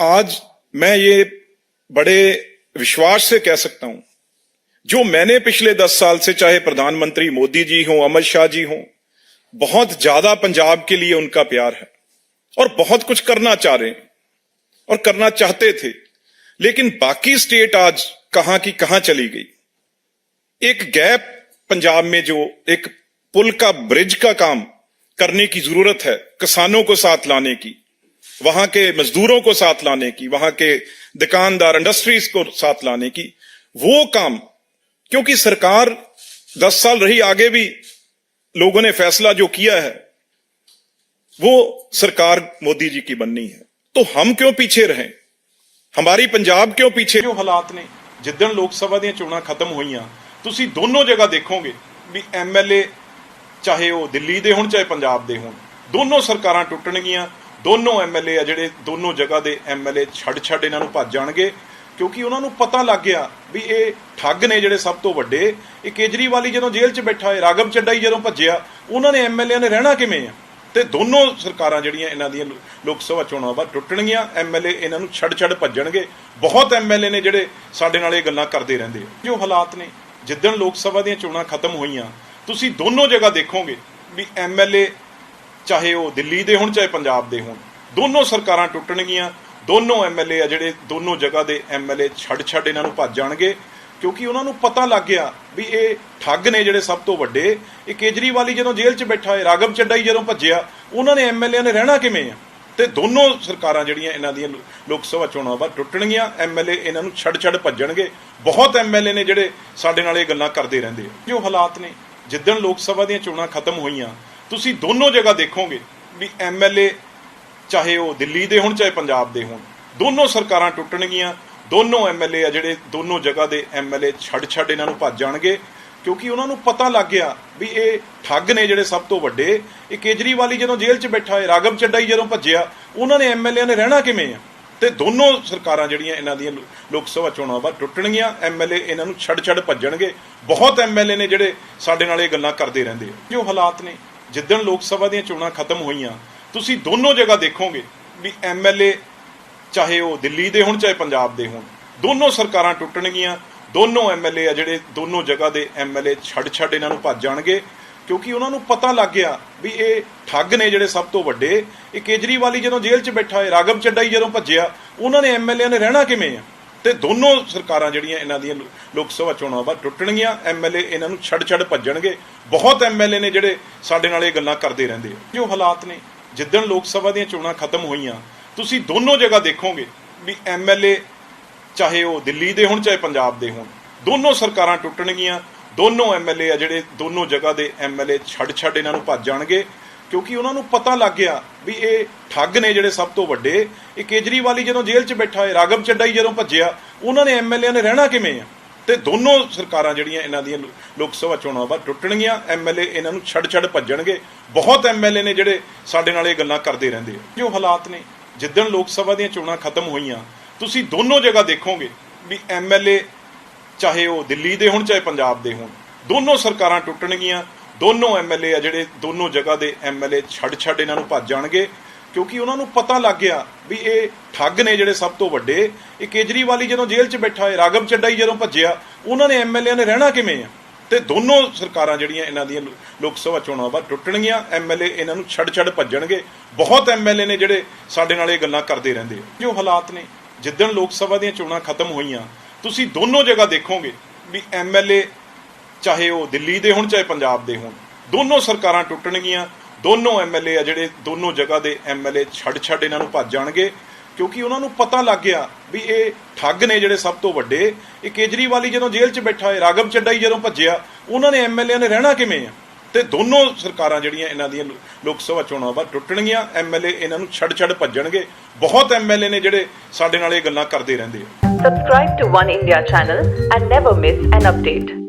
आज मैं ये बड़े विश्वास से कह सकता हूँ, जो मैंने पिछले दस साल से चाहे प्रधानमंत्री मोदी जी हों, अमित शाह जी हों, बहुत ज़्यादा पंजाब के लिए उनका प्यार है और बहुत कुछ करना चाह रहे और करना चाहते थे, लेकिन बाकी स्टेट आज कहाँ की कहाँ चली गई? एक गैप पंजाब में जो एक पुल का ब्रिज का काम करने की ज़रूरत है, किसानों को साथ लाने की वहां के मजदूरों को साथ लाने की वहां के दुकानदार इंडस्ट्रीज को साथ लाने की वो काम क्योंकि सरकार दस साल रही आगे भी लोगों ने फैसला जो किया है वो सरकार मोदी जी की बननी है तो हम क्यों पीछे रहें ਹਮਾਰੀ ਪੰਜਾਬ ਕਿਉਂ ਪਿੱਛੇ ਜੋ ਹਾਲਾਤ ਨੇ ਜਿੱਦਣ ਲੋਕ ਸਭਾ ਦੀਆਂ ਚੋਣਾਂ ਖਤਮ ਹੋਈਆਂ ਤੁਸੀਂ ਦੋਨੋਂ ਜਗ੍ਹਾ ਦੇਖੋਗੇ ਵੀ ਐਮਐਲਏ ਚਾਹੇ ਉਹ ਦਿੱਲੀ ਦੇ ਹੋਣ ਚਾਹੇ ਪੰਜਾਬ ਦੇ ਹੋਣ ਦੋਨੋਂ ਸਰਕਾਰਾਂ ਟੁੱਟਣਗੀਆਂ ਦੋਨੋਂ ਐਮਐਲਏ ਆ ਜਿਹੜੇ ਦੋਨੋਂ ਜਗ੍ਹਾ ਦੇ ਐਮਐਲਏ ਛੱਡ ਛੱਡ ਇਹਨਾਂ ਨੂੰ ਭੱਜ ਜਾਣਗੇ, ਕਿਉਂਕਿ ਉਹਨਾਂ ਨੂੰ ਪਤਾ ਲੱਗ ਗਿਆ ਵੀ ਇਹ ਠੱਗ ਨੇ ਜਿਹੜੇ ਸਭ ਤੋਂ ਵੱਡੇ। ਇਹ ਕੇਜਰੀਵਾਲੀ ਜਦੋਂ ਜੇਲ੍ਹ 'ਚ ਬੈਠਾ ਹੈ ਰਾਗਵ ਚੱਡਾਈ ਜਦੋਂ ਭੱਜਿਆ, ਉਹਨਾਂ ਨੇ ਐਮਐਲਏ ਨੇ ਰਹਿਣਾ ਕਿਵੇਂ ਆ? ਤੇ ਦੋਨੋਂ ਸਰਕਾਰਾਂ ਜਿਹੜੀਆਂ ਇਹਨਾਂ ਦੀਆਂ ਲੋਕ ਸਭਾ ਚੋਣਾਂ ਬਾਅਦ ਟੁੱਟਣਗੀਆਂ ਐਮਐਲਏ ਇਹਨਾਂ ਨੂੰ ਛੱਡ ਛੱਡ ਭੱਜਣਗੇ। ਬਹੁਤ ਐਮਐਲਏ ਨੇ ਜਿਹੜੇ ਸਾਡੇ ਨਾਲ ਇਹ ਗੱਲਾਂ ਕਰਦੇ ਰਹਿੰਦੇ ਆ। ਜੋ ਹਾਲਾਤ ਨੇ, ਜਿੱਦਣ ਲੋਕ ਸਭਾ ਦੀਆਂ ਚੋਣਾਂ ਖਤਮ ਹੋਈਆਂ, ਤੁਸੀਂ ਦੋਨੋਂ ਜਗ੍ਹਾ ਦੇਖੋਗੇ ਵੀ ਐਮਐਲਏ ਚਾਹੇ ਉਹ ਦਿੱਲੀ ਦੇ ਹੋਣ, ਚਾਹੇ ਪੰਜਾਬ ਦੇ ਹੋਣ, ਦੋਨੋਂ ਸਰਕਾਰਾਂ ਟੁੱਟਣਗੀਆਂ। ਦੋਨੋਂ ਐਮਐਲਏ ਆ ਜਿਹੜੇ ਦੋਨੋਂ ਜਗ੍ਹਾ ਦੇ ਐਮਐਲਏ ਛੱਡ ਛੱਡ ਇਹਨਾਂ ਨੂੰ ਭੱਜ ਜਾਣਗੇ, ਕਿਉਂਕਿ ਉਹਨਾਂ ਨੂੰ ਪਤਾ ਲੱਗ ਗਿਆ ਵੀ ਇਹ ਠੱਗ ਨੇ ਜਿਹੜੇ ਸਭ ਤੋਂ ਵੱਡੇ। ਇਹ ਕੇਜਰੀਵਾਲੀ ਜਦੋਂ ਜੇਲ੍ਹ 'ਚ ਬੈਠਾ ਹੈ ਰਾਗਵ ਚੱਡਾਈ ਜਦੋਂ ਭੱਜਿਆ, ਉਹਨਾਂ ਨੇ ਐਮਐਲਏ ਨੇ ਰਹਿਣਾ ਕਿਵੇਂ ਆ? ਤੇ ਦੋਨੋਂ ਸਰਕਾਰਾਂ ਜਿਹੜੀਆਂ ਇਹਨਾਂ ਦੀਆਂ ਲੋਕ ਸਭਾ ਚੋਣਾਂ ਬਾਅਦ ਟੁੱਟਣਗੀਆਂ ਐਮਐਲਏ ਇਹਨਾਂ ਨੂੰ ਛੱਡ ਛੱਡ ਭੱਜਣਗੇ। ਬਹੁਤ ਐਮਐਲਏ ਨੇ ਜਿਹੜੇ ਸਾਡੇ ਨਾਲ ਇਹ ਗੱਲਾਂ ਕਰਦੇ ਰਹਿੰਦੇ ਆ। ਜੋ ਹਾਲਾਤ ਨੇ, ਜਿੱਦਣ ਲੋਕ ਸਭਾ ਦੀਆਂ ਚੋਣਾਂ ਖਤਮ ਹੋਈਆਂ ਤੁਸੀਂ ਦੋਨੋਂ ਜਗ੍ਹਾ ਦੇਖੋਗੇ ਵੀ ਐਮਐਲਏ ਚਾਹੇ ਉਹ ਦਿੱਲੀ ਦੇ ਹੋਣ, ਚਾਹੇ ਪੰਜਾਬ ਦੇ ਹੋਣ, ਦੋਨੋਂ ਸਰਕਾਰਾਂ ਟੁੱਟਣਗੀਆਂ। ਦੋਨੋਂ ਐਮਐਲਏ ਆ ਜਿਹੜੇ ਦੋਨੋਂ ਜਗ੍ਹਾ ਦੇ ਐਮਐਲਏ ਛੱਡ ਛੱਡ ਇਹਨਾਂ ਨੂੰ ਭੱਜ ਜਾਣਗੇ, ਕਿਉਂਕਿ ਉਹਨਾਂ ਨੂੰ ਪਤਾ ਲੱਗ ਗਿਆ ਵੀ ਇਹ ਠੱਗ ਨੇ ਜਿਹੜੇ ਸਭ ਤੋਂ ਵੱਡੇ। ਇਹ ਕੇਜਰੀਵਾਲੀ ਜਦੋਂ ਜੇਲ੍ਹ 'ਚ ਬੈਠਾ ਹੈ ਰਾਗਵ ਚੱਡਾਈ ਜਦੋਂ ਭੱਜਿਆ, ਉਹਨਾਂ ਨੇ ਐਮਐਲਏ ਨੇ ਰਹਿਣਾ ਕਿਵੇਂ ਆ? ਤੇ ਦੋਨੋਂ ਸਰਕਾਰਾਂ ਜਿਹੜੀਆਂ ਇਹਨਾਂ ਦੀਆਂ ਲੋਕ ਸਭਾ ਚੋਣਾਂ ਬਾਅਦ ਟੁੱਟਣਗੀਆਂ ਐਮਐਲਏ ਇਹਨਾਂ ਨੂੰ ਛੱਡ ਛੱਡ ਭੱਜਣਗੇ। ਬਹੁਤ ਐਮਐਲਏ ਨੇ ਜਿਹੜੇ ਸਾਡੇ ਨਾਲ ਇਹ ਗੱਲਾਂ ਕਰਦੇ ਰਹਿੰਦੇ ਆ। ਜੋ ਹਾਲਾਤ ਨੇ ਜਿੱਦਣ ਲੋਕ ਸਭਾ ਦੀਆਂ ਚੋਣਾਂ ਖਤਮ ਹੋਈਆਂ, ਤੁਸੀਂ ਦੋਨੋਂ ਜਗ੍ਹਾ ਦੇਖੋਗੇ ਵੀ ਐਮਐਲਏ ਚਾਹੇ ਉਹ ਦਿੱਲੀ ਦੇ ਹੋਣ, ਚਾਹੇ ਪੰਜਾਬ ਦੇ ਹੋਣ, ਦੋਨੋਂ ਸਰਕਾਰਾਂ ਟੁੱਟਣਗੀਆਂ, ਦੋਨੋਂ ਐਮਐਲਏ ਆ ਜਿਹੜੇ ਦੋਨੋਂ ਜਗ੍ਹਾ ਦੇ ਐਮਐਲਏ ਛੱਡ ਛੱਡ ਇਹਨਾਂ ਨੂੰ ਭੱਜ ਜਾਣਗੇ, ਕਿਉਂਕਿ ਉਹਨਾਂ ਨੂੰ ਪਤਾ ਲੱਗ ਗਿਆ ਵੀ ਇਹ ਠੱਗ ਨੇ ਜਿਹੜੇ ਸਭ ਤੋਂ ਵੱਡੇ, ਇਹ ਕੇਜਰੀਵਾਲੀ ਜਦੋਂ ਜੇਲ੍ਹ 'ਚ ਬੈਠਾ ਹੈ ਰਾਗਵ ਚੱਡਾਈ ਜਦੋਂ ਭੱਜਿਆ, ਉਹਨਾਂ ਨੇ ਐਮਐਲਏ ਨੇ ਰਹਿਣਾ ਕਿਵੇਂ ਆ? ਤੇ ਦੋਨੋਂ ਸਰਕਾਰਾਂ ਜਿਹੜੀਆਂ ਇਹਨਾਂ ਦੀਆਂ ਲੋਕ ਸਭਾ ਚੋਣਾਂ ਬਾਅਦ ਟੁੱਟਣਗੀਆਂ ਐਮਐਲਏ ਇਹਨਾਂ ਨੂੰ ਛੱਡ ਛੱਡ ਭੱਜਣਗੇ। ਬਹੁਤ ਐਮਐਲਏ ਨੇ ਜਿਹੜੇ ਸਾਡੇ ਨਾਲ ਇਹ ਗੱਲਾਂ ਕਰਦੇ ਰਹਿੰਦੇ ਆ। ਜੋ ਹਾਲਾਤ ਨੇ, ਜਿੱਦਣ ਲੋਕ ਸਭਾ ਦੀਆਂ ਚੋਣਾਂ ਖਤਮ ਹੋਈਆਂ, ਤੁਸੀਂ ਦੋਨੋਂ ਜਗ੍ਹਾ ਦੇਖੋਗੇ ਵੀ ਐਮਐਲਏ ਚਾਹੇ ਉਹ ਦਿੱਲੀ ਦੇ ਹੋਣ, ਚਾਹੇ ਪੰਜਾਬ ਦੇ ਹੋਣ, ਦੋਨੋਂ ਸਰਕਾਰਾਂ ਟੁੱਟਣਗੀਆਂ, ਦੋਨੋਂ ਐਮਐਲਏ ਆ ਜਿਹੜੇ ਦੋਨੋਂ ਜਗ੍ਹਾ ਦੇ ਐਮਐਲਏ ਛੱਡ ਛੱਡ ਇਹਨਾਂ ਨੂੰ ਭੱਜ ਜਾਣਗੇ। ਕਿਉਂਕਿ ਉਹਨਾਂ ਨੂੰ ਪਤਾ ਲੱਗ ਗਿਆ ਵੀ ਇਹ ਠੱਗ ਨੇ ਜਿਹੜੇ ਸਭ ਤੋਂ ਵੱਡੇ। ਇਹ ਕੇਜਰੀਵਾਲੀ ਜਦੋਂ ਜੇਲ੍ਹ 'ਚ ਬੈਠਾ ਹੈ, ਰਾਗਵ ਚੱਡਾਈ ਜਦੋਂ ਭੱਜਿਆ, ਉਹਨਾਂ ਨੇ ਐਮਐਲਏ ਨੇ ਰਹਿਣਾ ਕਿਵੇਂ ਆ? ਤੇ ਦੋਨੋਂ ਸਰਕਾਰਾਂ ਜਿਹੜੀਆਂ ਇਹਨਾਂ ਦੀਆਂ ਲੋਕ ਸਭਾ ਚੋਣਾਂ ਬਾਅਦ ਟੁੱਟਣਗੀਆਂ ਐਮਐਲਏ ਇਹਨਾਂ ਨੂੰ ਛੱਡ ਛੱਡ ਭੱਜਣਗੇ। ਬਹੁਤ ਐਮਐਲਏ ਨੇ ਜਿਹੜੇ ਸਾਡੇ ਨਾਲ ਇਹ ਗੱਲਾਂ ਕਰਦੇ ਰਹਿੰਦੇ ਆ। ਜੋ ਹਾਲਾਤ ਨੇ, ਜਿੱਦਣ ਲੋਕ ਸਭਾ ਦੀਆਂ ਚੋਣਾਂ ਖਤਮ ਹੋਈਆਂ, ਤੁਸੀਂ ਦੋਨੋਂ ਜਗ੍ਹਾ ਦੇਖੋਗੇ ਵੀ ਐਮਐਲਏ ਚਾਹੇ ਉਹ ਦਿੱਲੀ ਦੇ ਹੋਣ, ਚਾਹੇ ਪੰਜਾਬ ਦੇ ਹੋਣ, ਦੋਨੋਂ ਸਰਕਾਰਾਂ ਟੁੱਟਣਗੀਆਂ। ਦੋਨੋਂ ਐਮਐਲਏ ਆ ਜਿਹੜੇ ਦੋਨੋਂ ਜਗ੍ਹਾ ਦੇ ਐਮਐਲਏ ਛੱਡ ਛੱਡ ਇਹਨਾਂ ਨੂੰ ਭੱਜ ਜਾਣਗੇ, ਕਿਉਂਕਿ ਉਹਨਾਂ ਨੂੰ ਪਤਾ ਲੱਗ ਗਿਆ ਵੀ ਇਹ ਠੱਗ ਨੇ ਜਿਹੜੇ ਸਭ ਤੋਂ ਵੱਡੇ। ਇਹ ਕੇਜਰੀਵਾਲੀ ਜਦੋਂ ਜੇਲ੍ਹ 'ਚ ਬੈਠਾ ਹੈ ਰਾਗਵ ਚੱਡਾਈ ਜਦੋਂ ਭੱਜਿਆ, ਉਹਨਾਂ ਨੇ ਐਮਐਲਏ ਨੇ ਰਹਿਣਾ ਕਿਵੇਂ ਆ? ਤੇ ਦੋਨੋਂ ਸਰਕਾਰਾਂ ਜਿਹੜੀਆਂ ਇਹਨਾਂ ਦੀਆਂ ਲੋਕ ਸਭਾ ਚੋਣਾਂ ਬਾਅਦ ਟੁੱਟਣਗੀਆਂ ਐਮਐਲਏ ਇਹਨਾਂ ਨੂੰ ਛੱਡ ਛੱਡ ਭੱਜਣਗੇ। ਬਹੁਤ ਐਮਐਲਏ ਨੇ ਜਿਹੜੇ ਸਾਡੇ ਨਾਲ ਇਹ ਗੱਲਾਂ ਕਰਦੇ ਰਹਿੰਦੇ ਆ। ਜੋ ਹਾਲਾਤ ਨੇ, ਜਿੱਦਣ ਲੋਕ ਸਭਾ ਦੀਆਂ ਚੋਣਾਂ ਖਤਮ ਹੋਈਆਂ, ਤੁਸੀਂ ਦੋਨੋਂ ਜਗ੍ਹਾ ਦੇਖੋਗੇ ਵੀ ਐਮਐਲਏ ਚਾਹੇ ਉਹ ਦਿੱਲੀ ਦੇ ਹੋਣ, ਚਾਹੇ ਪੰਜਾਬ ਦੇ ਹੋਣ, ਦੋਨੋਂ ਸਰਕਾਰਾਂ ਟੁੱਟਣਗੀਆਂ। ਦੋਨੋਂ ਐਮਐਲਏ ਆ ਜਿਹੜੇ ਦੋਨੋਂ ਜਗ੍ਹਾ ਦੇ ਐਮਐਲਏ ਛੱਡ ਛੱਡ ਇਹਨਾਂ ਨੂੰ ਭੱਜ ਜਾਣਗੇ, ਕਿਉਂਕਿ ਉਹਨਾਂ ਨੂੰ ਪਤਾ ਲੱਗ ਗਿਆ ਵੀ ਇਹ ਠੱਗ ਨੇ ਜਿਹੜੇ ਸਭ ਤੋਂ ਵੱਡੇ। ਇਹ ਕੇਜਰੀਵਾਲੀ ਜਦੋਂ ਜੇਲ੍ਹ 'ਚ ਬੈਠਾ ਹੈ, ਰਾਗਵ ਚੱਡਾਈ ਜਦੋਂ ਭੱਜਿਆ, ਉਹਨਾਂ ਨੇ ਐਮਐਲਏ ਨੇ ਰਹਿਣਾ ਕਿਵੇਂ ਆ? ਤੇ ਦੋਨੋਂ ਸਰਕਾਰਾਂ ਜਿਹੜੀਆਂ ਇਹਨਾਂ ਦੀਆਂ ਲੋਕ ਸਭਾ ਚੋਣਾਂ ਬਾਅਦ ਟੁੱਟਣਗੀਆਂ ਐਮਐਲਏ ਇਹਨਾਂ ਨੂੰ ਛੱਡ ਛੱਡ ਭੱਜਣਗੇ। ਬਹੁਤ ਐਮਐਲਏ ਨੇ ਜਿਹੜੇ ਸਾਡੇ ਨਾਲ ਇਹ ਗੱਲਾਂ ਕਰਦੇ ਰਹਿੰਦੇ ਆ। Subscribe to One India channel and never miss an update.